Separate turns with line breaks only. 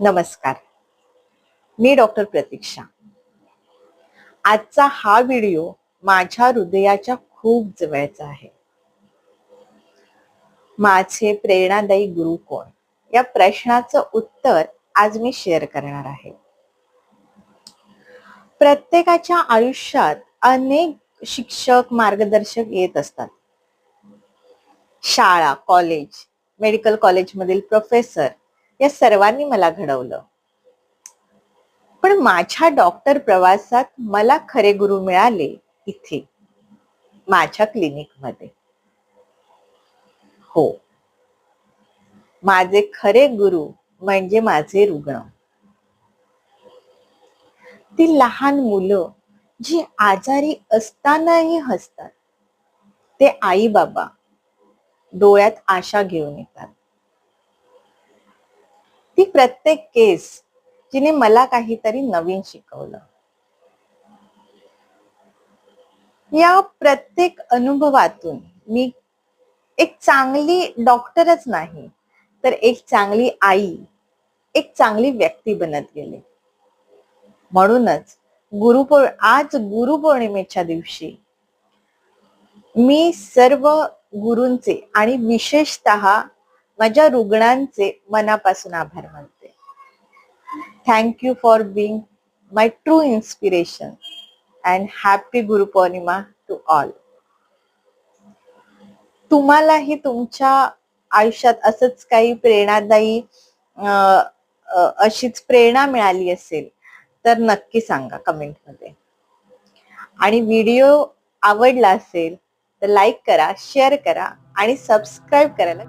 नमस्कार. मी डॉक्टर प्रतीक्षा. आजचा हा व्हिडिओ माझ्या हृदयाच्या खूप जवळचा आहे. माझे प्रेरणादायी गुरु कोण? या प्रश्नाचं उत्तर आज मी शेअर करणार आहे. प्रत्येकाच्या आयुष्यात अनेक शिक्षक मार्गदर्शक येत असतात. शाळा कॉलेज मेडिकल कॉलेजमधील प्रोफेसर या सर्वांनी मला घडवलं. पण माझ्या डॉक्टर प्रवासात मला खरे गुरु मिळाले इथे माझ्या क्लिनिकमध्ये हो. माझे खरे गुरु म्हणजे माझे रुग्ण. ती लहान मुलं जी आजारी असतानाही हसतात ते आई बाबा डोळ्यात आशा घेऊन येतात. ती प्रत्येक केस जिने मला काहीतरी नवीन शिकवलं. या प्रत्येक अनुभवातून मी एक चांगली डॉक्टरच नाही तर एक चांगली आई एक चांगली व्यक्ती बनत गेले. म्हणूनच गुरुपौर आज गुरुपौर्णिमेच्या दिवशी मी सर्व गुरूंचे आणि विशेषतः माझ्या रुग्णांचे मनापासून आभार मानते. Thank you for being my true inspiration and happy Gurupurnima to all तुम्हालाही तुमच्या आयुष्यात असंच काही प्रेरणादायी अशीच प्रेरणा मिळाली असेल तर नक्की सांगा कमेंटमध्ये. आणि व्हिडिओ आवडला असेल तर लाईक करा शेअर करा आणि सबस्क्राईब करायला